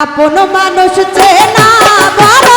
আপন মানুষ চেনা বড়